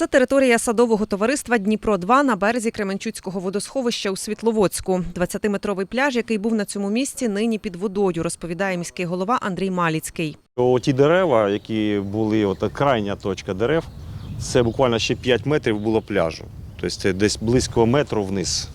Це територія садового товариства Дніпро 2 на березі Кременчуцького водосховища у Світловодську. 20-метровий пляж, який був на цьому місці, нині під водою, розповідає міський голова Андрій Маліцький. Ті дерева, які були, от крайня точка дерев, це буквально ще 5 метрів було пляжу. Тобто десь близько метру вниз.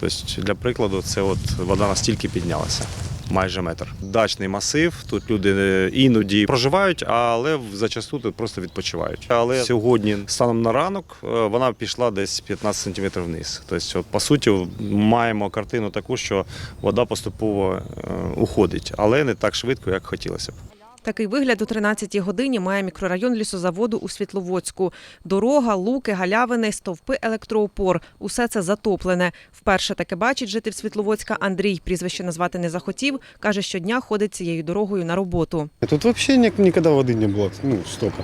Тобто, для прикладу, це от вода настільки піднялася. Майже метр. Дачний масив. Тут люди е, іноді проживають, але зачасту тут просто відпочивають. Але сьогодні, станом на ранок, е, вона пішла десь 15 сантиметрів вниз. Тобто, по суті, маємо картину таку, що вода поступово е, уходить, але не так швидко, як хотілося б. Такий вигляд у 13-й годині має мікрорайон лісозаводу у Світловодську. Дорога, луки, галявини, стовпи електроопор – усе це затоплене. Вперше таке бачить житель Світловодська Андрій. Прізвище назвати не захотів. Каже, щодня ходить цією дорогою на роботу. Тут вообще ник- никогда воды не было, ну, столько.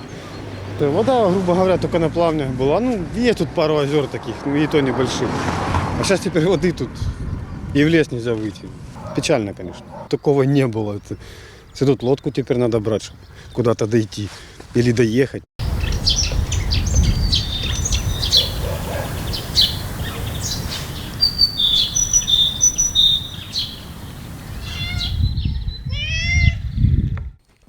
Э, Вода, грубо говоря, только на плавнях была. Ну, есть тут пару озер таких, ну, и то небольших. А сейчас теперь воды тут и в лес нельзя выйти. Печально, конечно. Такого не было. Это, это тут лодку теперь надо брать, чтобы куда-то дойти или доехать.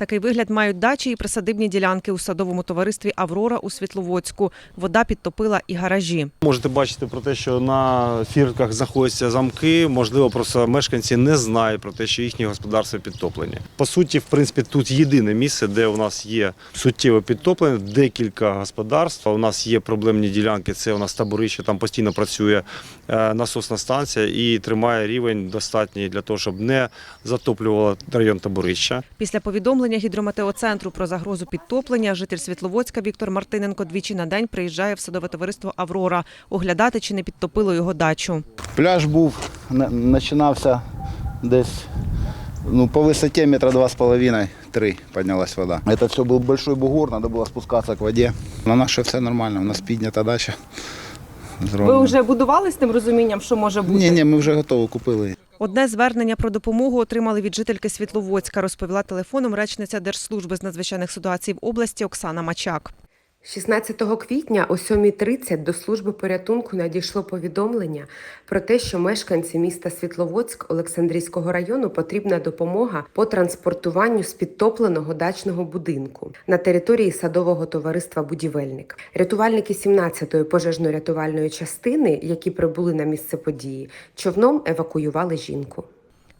Такий вигляд мають дачі і присадибні ділянки у садовому товаристві Аврора у Світловодську. Вода підтопила і гаражі. Можете бачити про те, що на фірках знаходяться замки. Можливо, просто мешканці не знають про те, що їхні господарства підтоплені. По суті, в принципі, тут єдине місце, де у нас є суттєве підтоплення, декілька господарств. У нас є проблемні ділянки. Це у нас таборище, там постійно працює е, насосна станція і тримає рівень достатній для того, щоб не затоплювало район таборища. Після повідомлення гідрометеоцентру про загрозу підтоплення житель Світловодська Віктор Мартиненко двічі на день приїжджає в садове товариство Аврора оглядати, чи не підтопило його дачу. Пляж був, починався десь ну, по висоті метра два з половиною, три піднялась вода. Це все був великий бугор, треба було спускатися к воді. На наше все нормально, у нас піднята дача. Ви вже будували з тим розумінням, що може бути? Ні, ні, ми вже готові, купили. Одне звернення про допомогу отримали від жительки Світловодська, розповіла телефоном речниця Держслужби з надзвичайних ситуацій в області Оксана Мачак. 16 квітня о 7.30 до служби порятунку надійшло повідомлення про те, що мешканці міста Світловодськ Олександрійського району потрібна допомога по транспортуванню з підтопленого дачного будинку на території садового товариства Будівельник. Рятувальники 17-ї пожежно-рятувальної частини, які прибули на місце події, човном евакуювали жінку.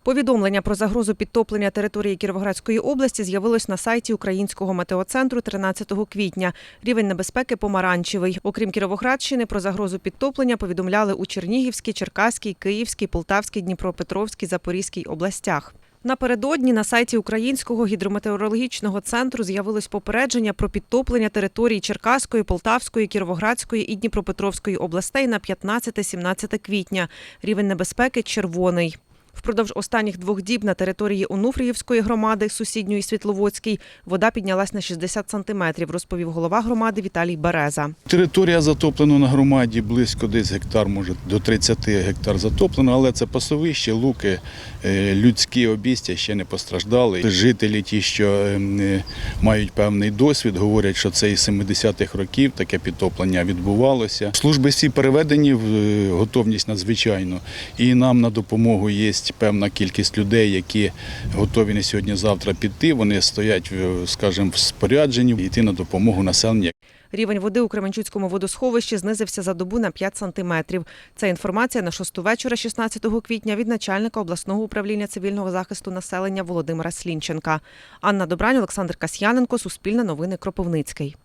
Повідомлення про загрозу підтоплення території Кіровоградської області з'явилось на сайті Українського метеоцентру 13 квітня. Рівень небезпеки помаранчевий. Окрім Кіровоградщини, про загрозу підтоплення повідомляли у Чернігівській, Черкаській, Київській, Полтавській, Дніпропетровській, Запорізькій областях. Напередодні на сайті Українського гідрометеорологічного центру з'явилось попередження про підтоплення територій Черкаської, Полтавської, Кіровоградської і Дніпропетровської областей на 15-17 квітня. Рівень небезпеки червоний. Впродовж останніх двох діб на території Онуфріївської громади, сусідньої Світловодській, вода піднялась на 60 сантиметрів, розповів голова громади Віталій Береза. Територія затоплена на громаді близько десь гектар, може до 30 гектар затоплено, але це пасовище, луки, е, людські обістя ще не постраждали. Жителі, ті, що ем, е, мають певний досвід, говорять, що це із 70-х років таке підтоплення відбувалося. Служби всі переведені в е, готовність надзвичайно, і нам на допомогу є певна кількість людей, які готові не сьогодні-завтра піти. Вони стоять, е, скажімо, в спорядженні йти на допомогу населенню. Рівень води у Кременчуцькому водосховищі знизився за добу на 5 сантиметрів. Це інформація на 6 вечора 16 квітня від начальника обласного управління цивільного захисту населення Володимира Слінченка. Анна Добрань, Олександр Касьяненко, Суспільне новини Кропивницький.